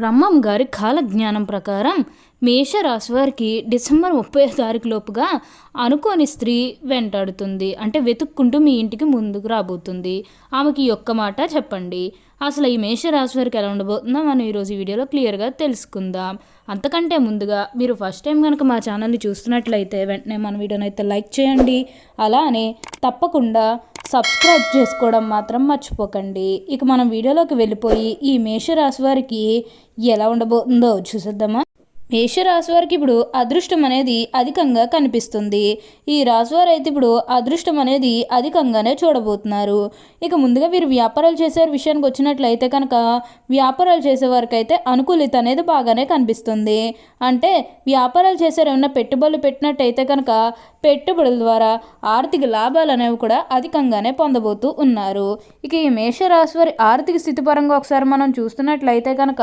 బ్రహ్మం గారి కాలజ్ఞానం ప్రకారం మేషరాశి వారికి డిసెంబర్ ముప్పై తారీఖు లోపుగా అనుకోని స్త్రీ వెంటాడుతుంది. అంటే వెతుక్కుంటూ మీ ఇంటికి ముందుకు రాబోతుంది. ఆమెకి ఒక్క మాట చెప్పండి. అసలు ఈ మేషరాశి వారికి ఎలా ఉండబోతుందో మనం ఈరోజు ఈ వీడియోలో క్లియర్గా తెలుసుకుందాం. అంతకంటే ముందుగా మీరు ఫస్ట్ టైం కనుక మా ఛానల్ని చూస్తున్నట్లయితే వెంటనే మన వీడియోని అయితే లైక్ చేయండి. అలానే తప్పకుండా సబ్స్క్రైబ్ చేసుకోవడం మాత్రం మర్చిపోకండి. ఇక మనం వీడియోలోకి వెళ్ళిపోయి ఈ మేషరాశి వారికి ఎలా ఉండబోతుందో చూసేద్దామా? మేషరాశి వారికి ఇప్పుడు అదృష్టం అనేది అధికంగా కనిపిస్తుంది. ఈ రాశివారు అయితే ఇప్పుడు అదృష్టం అనేది అధికంగానే చూడబోతున్నారు. ఇక ముందుగా వీరు వ్యాపారాలు చేసే విషయానికి వచ్చినట్లయితే కనుక వ్యాపారాలు చేసేవారికి అయితే అనుకూలిత అనేది బాగానే కనిపిస్తుంది. అంటే వ్యాపారాలు చేసేవారు ఏమైనా పెట్టుబడులు పెట్టినట్టయితే కనుక పెట్టుబడుల ద్వారా ఆర్థిక లాభాలు అనేవి కూడా అధికంగానే పొందబోతూ ఉన్నారు. ఇక ఈ మేషరాశి వారి ఆర్థిక స్థితి పరంగా ఒకసారి మనం చూస్తున్నట్లయితే కనుక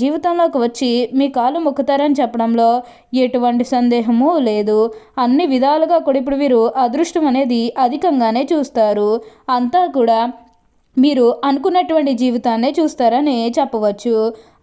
జీవితంలోకి వచ్చి మీ కాలు మొక్కుతారని చెప్పడంలో ఎటువంటి సందేహము లేదు. అన్ని విధాలుగా కూడా ఇప్పుడు వీరు అదృష్టం అనేది అధికంగానే చూస్తారు. అంతా కూడా మీరు అనుకున్నటువంటి జీవితాన్నే చూస్తారని చెప్పవచ్చు.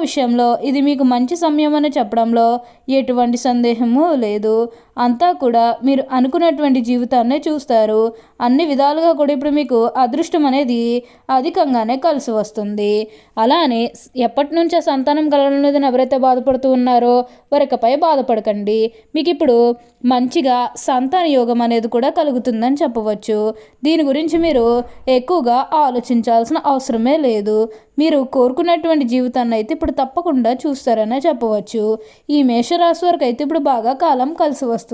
విషయంలో ఇది మీకు మంచి సమయం అని చెప్పడంలో ఎటువంటి సందేహము లేదు. అంతా కూడా మీరు అనుకున్నటువంటి జీవితాన్నే చూస్తారు. అన్ని విధాలుగా కూడా ఇప్పుడు మీకు అదృష్టం అనేది అధికంగానే కలిసి వస్తుంది. అలానే ఎప్పటి నుంచో సంతానం కలగడం లేదని ఎవరైతే బాధపడుతూ ఉన్నారో వరకపై బాధపడకండి. మీకు ఇప్పుడు మంచిగా సంతాన యోగం అనేది కూడా కలుగుతుందని చెప్పవచ్చు. దీని గురించి మీరు ఎక్కువగా ఆలోచించాల్సిన అవసరమే లేదు. మీరు కోరుకున్నటువంటి జీవితాన్ని అయితే ఇప్పుడు తప్పకుండా చూస్తారనే చెప్పవచ్చు. ఈ మేషరాశి వరకు అయితే ఇప్పుడు బాగా కాలం కలిసి వస్తుంది.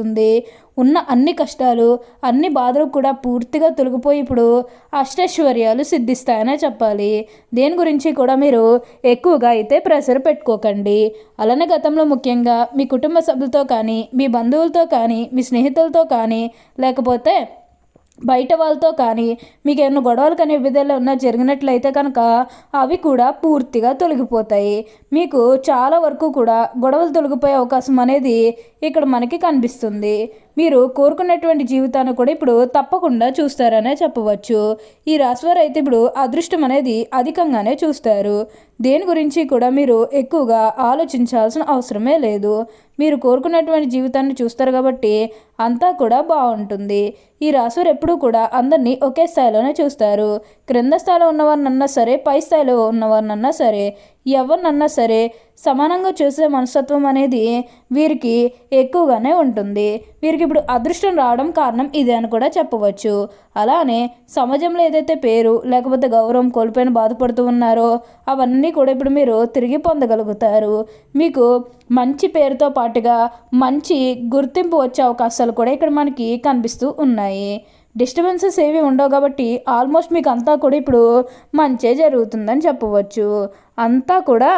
ఉన్న అన్ని కష్టాలు అన్ని బాధలు కూడా పూర్తిగా తొలగిపోయి ఇప్పుడు అష్టైశ్వర్యాలు సిద్ధిస్తాయనే చెప్పాలి. దేని గురించి కూడా మీరు ఎక్కువగా అయితే ప్రెషర్ పెట్టుకోకండి. అలానే గతంలో ముఖ్యంగా మీ కుటుంబ సభ్యులతో కానీ మీ బంధువులతో కానీ మీ స్నేహితులతో కానీ లేకపోతే బయట వాళ్ళతో కానీ మీకు ఏమైనా గొడవలు కానీ విధంగా ఉన్నా జరిగినట్లయితే కనుక అవి కూడా పూర్తిగా తొలగిపోతాయి. మీకు చాలా వరకు కూడా గొడవలు తొలగిపోయే అవకాశం అనేది ఇక్కడ మనకి కనిపిస్తుంది. మీరు కోరుకున్నటువంటి జీవితాన్ని కూడా ఇప్పుడు తప్పకుండా చూస్తారనే చెప్పవచ్చు. ఈ రాశివారు అయితే ఇప్పుడు అదృష్టం అనేది అధికంగానే చూస్తారు. దేని గురించి కూడా మీరు ఎక్కువగా ఆలోచించాల్సిన అవసరమే లేదు. మీరు కోరుకున్నటువంటి జీవితాన్ని చూస్తారు కాబట్టి అంతా కూడా బాగుంటుంది. ఈ రాశివారు ఎప్పుడూ కూడా అందరినీ ఒకే స్థాయిలోనే చూస్తారు. క్రింద స్థాయిలో ఉన్నవారినన్నా సరే పై స్థాయిలో ఉన్నవారినన్నా సరే ఎవరినన్నా సరే సమానంగా చూసే మనస్తత్వం అనేది వీరికి ఎక్కువగానే ఉంటుంది. వీరికి ఇప్పుడు అదృష్టం రావడం కారణం ఇదే అని కూడా చెప్పవచ్చు. అలానే సమాజంలో ఏదైతే పేరు లేకపోతే గౌరవం కోల్పోయిన బాధపడుతూ ఉన్నారో అవన్నీ కూడా ఇప్పుడు మీరు తిరిగి పొందగలుగుతారు. మీకు మంచి పేరుతో పాటుగా మంచి గుర్తింపు వచ్చే అవకాశాలు కూడా ఇక్కడ మనకి కనిపిస్తూ ఉన్నాయి. డిస్టర్బెన్సెస్ ఏవి ఉండవు కాబట్టి ఆల్మోస్ట్ మీకు అంతా కూడా ఇప్పుడు మంచే జరుగుతుందని చెప్పవచ్చు. అంతా కూడా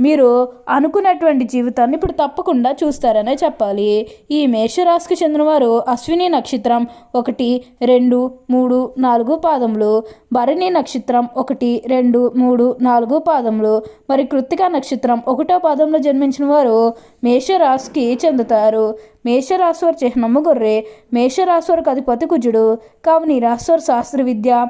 మీరు అనుకున్నటువంటి జీవితాన్ని ఇప్పుడు తప్పకుండా చూస్తారనే చెప్పాలి. ఈ మేషరాశికి చెందినవారు అశ్విని నక్షత్రం ఒకటి రెండు మూడు నాలుగు పాదములు. భరణి నక్షత్రం ఒకటి రెండు మూడు నాలుగు పాదములు. మరి కృత్తిక నక్షత్రం ఒకటో పాదంలో జన్మించిన వారు మేషరాశికి చెందుతారు. మేషరాశివారి చిహ్నము గొర్రె. మేషరాశివారికి అధిపతి కుజుడు. కావున ఈ రాశివారి శాస్త్ర విద్య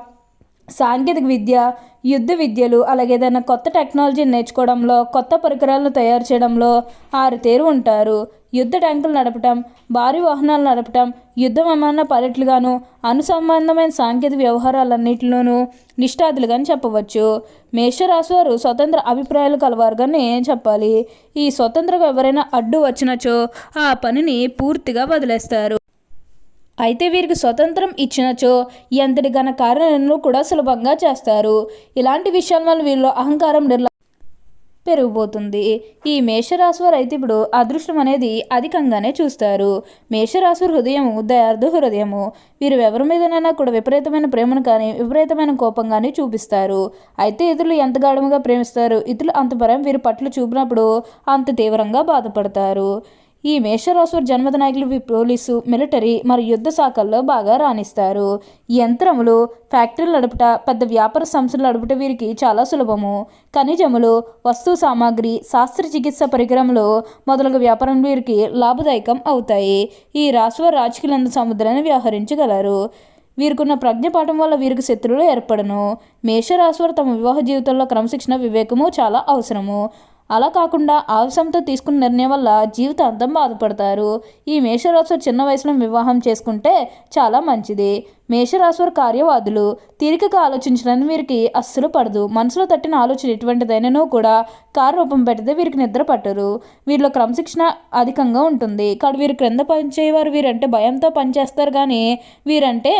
సాంకేతిక విద్య యుద్ధ విద్యలు అలాగే ఏదైనా కొత్త టెక్నాలజీని నేర్చుకోవడంలో కొత్త పరికరాలను తయారు చేయడంలో ఆరుతేరు ఉంటారు. యుద్ధ ట్యాంకులు నడపటం భారీ వాహనాలు నడపటం యుద్ధ విమాన పైలట్లుగాను అనుసంబంధమైన సాంకేతిక వ్యవహారాలన్నింటిలోనూ నిష్ఠాతులుగాని చెప్పవచ్చు. మేషరాశి వారు స్వతంత్ర అభిప్రాయాలు కలవారుగానే చెప్పాలి? ఈ స్వతంత్రకు ఎవరైనా అడ్డు వచ్చినచో ఆ పనిని పూర్తిగా వదిలేస్తారు. అయితే వీరికి స్వతంత్రం ఇచ్చినచో ఎంతటి ఘన కార్యాలను కూడా సులభంగా చేస్తారు. ఇలాంటి విషయాల వల్ల వీళ్ళు అహంకారం నిర్ల పెరిగిపోతుంది. ఈ మేషరాశి వారు అయితే ఇప్పుడు అదృష్టం అనేది అధికంగానే చూస్తారు. మేషరాశి హృదయము దయార్థ హృదయము. వీరు ఎవరి మీదనైనా కూడా విపరీతమైన ప్రేమను కానీ విపరీతమైన కోపం కానీ చూపిస్తారు. అయితే ఇతరులు ఎంత గాఢముగా ప్రేమిస్తారు ఇతరులు అంత పరం వీరి పట్ల చూపినప్పుడు అంత తీవ్రంగా బాధపడతారు. ఈ మేషరాశి జన్మదనాయకులు పోలీసు మిలిటరీ మరియు యుద్ధ శాఖల్లో బాగా రాణిస్తారు. యంత్రములు ఫ్యాక్టరీలు నడుపుట పెద్ద వ్యాపార సంస్థలు నడుపుట వీరికి చాలా సులభము. ఖనిజములు వస్తు సామాగ్రి శాస్త్ర చికిత్స పరికరములు మొదలగు వ్యాపారం వీరికి లాభదాయకం అవుతాయి. ఈ రాశివారు రాజకీయాలందు సముద్రాన్ని వ్యవహరించగలరు. వీరికున్న ప్రజ్ఞపాఠం వల్ల వీరికి శత్రువులు ఏర్పడను. మేషరాశివారు తమ వివాహ జీవితంలో క్రమశిక్షణ వివేకము చాలా అవసరము. అలా కాకుండా ఆవేశంతో తీసుకున్న నిర్ణయం వల్ల జీవితాంతం బాధపడతారు. ఈ మేషరాశి చిన్న వయసులో వివాహం చేసుకుంటే చాలా మంచిది. మేషరాశి కార్యవాదులు. తీరికగా ఆలోచించడానికి వీరికి అస్సలు పడదు. మనసులో తట్టిన ఆలోచన ఎటువంటిదైనను కూడా కార్యరూపం పెడితే వీరికి నిద్ర పట్టరు. వీరిలో క్రమశిక్షణ అధికంగా ఉంటుంది. కానీ వీరు క్రింద పనిచేయవారు. వీరంటే భయంతో పనిచేస్తారు కానీ వీరంటే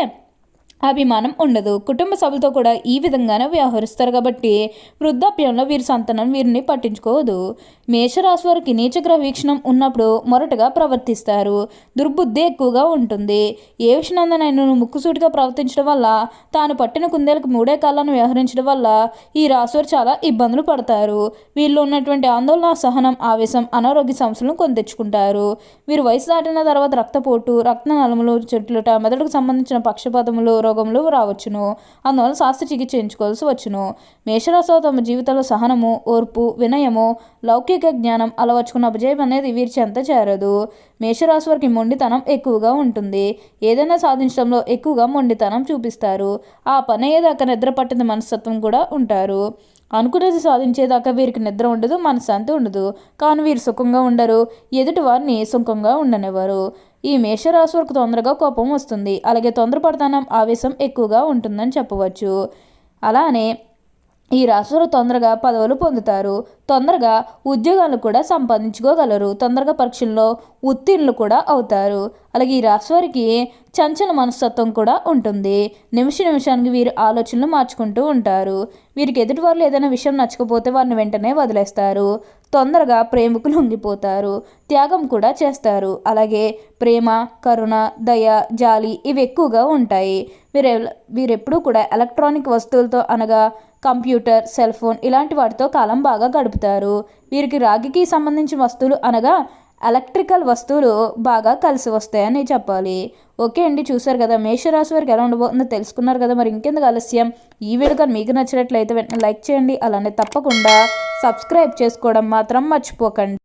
అభిమానం ఉండదు. కుటుంబ సభ్యులతో కూడా ఈ విధంగానే వ్యవహరిస్తారు కాబట్టి వృద్ధాప్యంలో వీరి సంతానం వీరిని పట్టించుకోదు. మేషరాశి వారికి నీచగ్రహ వీక్షణం ఉన్నప్పుడు మొరటగా ప్రవర్తిస్తారు. దుర్బుద్ధి ఎక్కువగా ఉంటుంది. ఏ విషయాన్ని ముక్కుసూటిగా ప్రవర్తించడం వల్ల తాను పట్టిన కుందేలకు మూడే కాలాన్ని వ్యవహరించడం వల్ల ఈ రాశివారు చాలా ఇబ్బందులు పడతారు. వీళ్ళు ఉన్నటువంటి ఆందోళన సహనం ఆవేశం అనారోగ్య సమస్యలను కొని తెచ్చుకుంటారు వీరు వయసు దాటిన తర్వాత రక్తపోటు రక్త నలములు చెట్లుట మెదడుకు సంబంధించిన పక్షపాతములు రోగములు రావచ్చును. అందువల్ల శాస్త్ర చికిత్స చేయించుకోవాల్సి వచ్చును. మేషరాశిలో తమ జీవితంలో సహనము ఓర్పు వినయము లౌకిక జ్ఞానం అలవర్చుకున్న అపజయం అనేది వీరిచెంత చేరదు. మేషరాశి వారికి మొండితనం ఎక్కువగా ఉంటుంది. ఏదైనా సాధించడంలో ఎక్కువగా మొండితనం చూపిస్తారు. ఆ పని ఏదాకా నిద్ర పట్టిన మనస్తత్వం కూడా ఉంటారు. అనుకునేది సాధించేదాకా వీరికి నిద్ర ఉండదు మనశ్శాంతి ఉండదు. కానీ వీరు సుఖంగా ఉండరు. ఎదుటి వారిని సుఖంగా ఉండనివ్వరు. ఈ మేషరాశి వరకు తొందరగా కోపం వస్తుంది. అలాగే తొందరపడతానం ఆవేశం ఎక్కువగా ఉంటుందని చెప్పవచ్చు. అలానే ఈ రాశులు తొందరగా పదవులు పొందుతారు. తొందరగా ఉద్యోగాలు కూడా సంపాదించుకోగలరు. తొందరగా పరీక్షల్లో ఉత్తీర్ణులు కూడా అవుతారు. అలాగే ఈ రాశివారికి చంచల మనస్తత్వం కూడా ఉంటుంది. నిమిష నిమిషానికి వీరు ఆలోచనలు మార్చుకుంటూ ఉంటారు. వీరికి ఎదుటి వాళ్ళు ఏదైనా విషయం నచ్చకపోతే వారిని వెంటనే వదిలేస్తారు. తొందరగా ప్రేమికులు ఉండిపోతారు త్యాగం కూడా చేస్తారు. అలాగే ప్రేమ కరుణ దయ జాలి ఇవి ఎక్కువగా ఉంటాయి. వీరు వీరెప్పుడూ కూడా ఎలక్ట్రానిక్ వస్తువులతో అనగా కంప్యూటర్ సెల్ ఫోన్ ఇలాంటి వాటితో కాలం బాగా గడుపుతారు వీరికి రాగికి సంబంధించిన వస్తువులు అనగా ఎలక్ట్రికల్ వస్తువులు బాగా కలిసి వస్తాయని చెప్పాలి. ఓకే అండి చూసారు కదా మేషరాశి వారికి ఎలా ఉండబోతుందో తెలుసుకున్నారు కదా మరి ఇంకెందుకు ఆలస్యం? ఈ వీడియో కానీ మీకు నచ్చినట్లయితే వెంటనే లైక్ చేయండి అలానే తప్పకుండా సబ్స్క్రైబ్ చేసుకోవడం మాత్రం మర్చిపోకండి.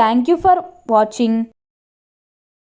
Thank you for watching.